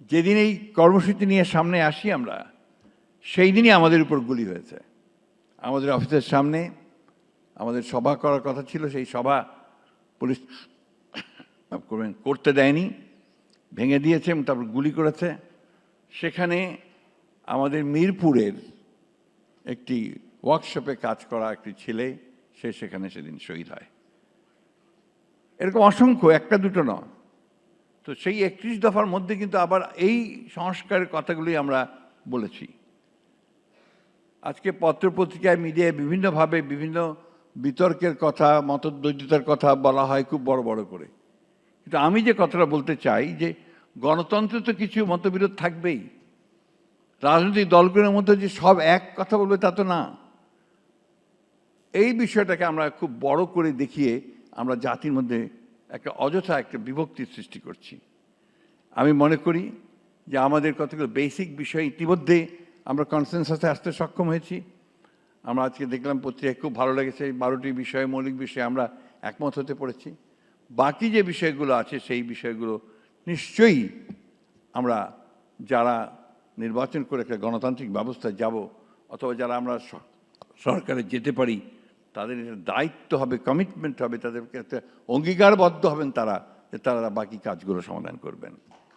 যেদিন এই কর্মসূচি নিয়ে সামনে আসি আমরা, সেই দিনই আমাদের উপর গুলি হয়েছে। আমাদের অফিসের সামনে আমাদের সভা করার কথা ছিল, সেই সভা পুলিশ করবেন করতে দেয়নি, ভেঙে দিয়েছে এবং তারপর গুলি করেছে। সেখানে আমাদের মিরপুরের একটি ওয়ার্কশপে কাজ করা একটি ছেলে, সে সেখানে সেদিন শহীদ হয়। এরকম অসংখ্য, একটা দুটো নয়। তো সেই একত্রিশ দফার মধ্যে কিন্তু আবার এই সংস্কারের কথাগুলি আমরা বলেছি। আজকে পত্রপত্রিকায় মিডিয়ায় বিভিন্নভাবে বিভিন্ন বিতর্কের কথা মতদ্বৈততার কথা বলা হয় খুব বড় বড় করে। কিন্তু আমি যে কথাটা বলতে চাই যে গণতন্ত্রে তো কিছু মতবিরোধ থাকবেই। রাজনৈতিক দলগুলোর মধ্যে যে সব এক কথা বলবে তা তো না। এই বিষয়টাকে আমরা খুব বড় করে দেখিয়ে আমরা জাতির মধ্যে একটা অযথা একটা বিভক্তির সৃষ্টি করছি। আমি মনে করি যে আমাদের কতগুলো বেসিক বিষয় ইতিমধ্যে আমরা কনসেনসাসে আসতে সক্ষম হয়েছি। আমরা আজকে দেখলাম পত্রিকায় খুব ভালো লেগেছে বারোটি বিষয়ে, মৌলিক বিষয়ে আমরা একমত হতে পড়েছি। বাকি যে বিষয়গুলো আছে, সেই বিষয়গুলো নিশ্চয়ই আমরা যারা নির্বাচন করে একটা গণতান্ত্রিক ব্যবস্থায় যাব, অথবা যারা আমরা সরকারে যেতে পারি তাদের দায়িত্ব হবে কমিটমেন্ট হবে, তাদেরকে একটা অঙ্গীকারবদ্ধ হবেন তারা, যে তারা বাকি কাজগুলো সমাধান করবেন।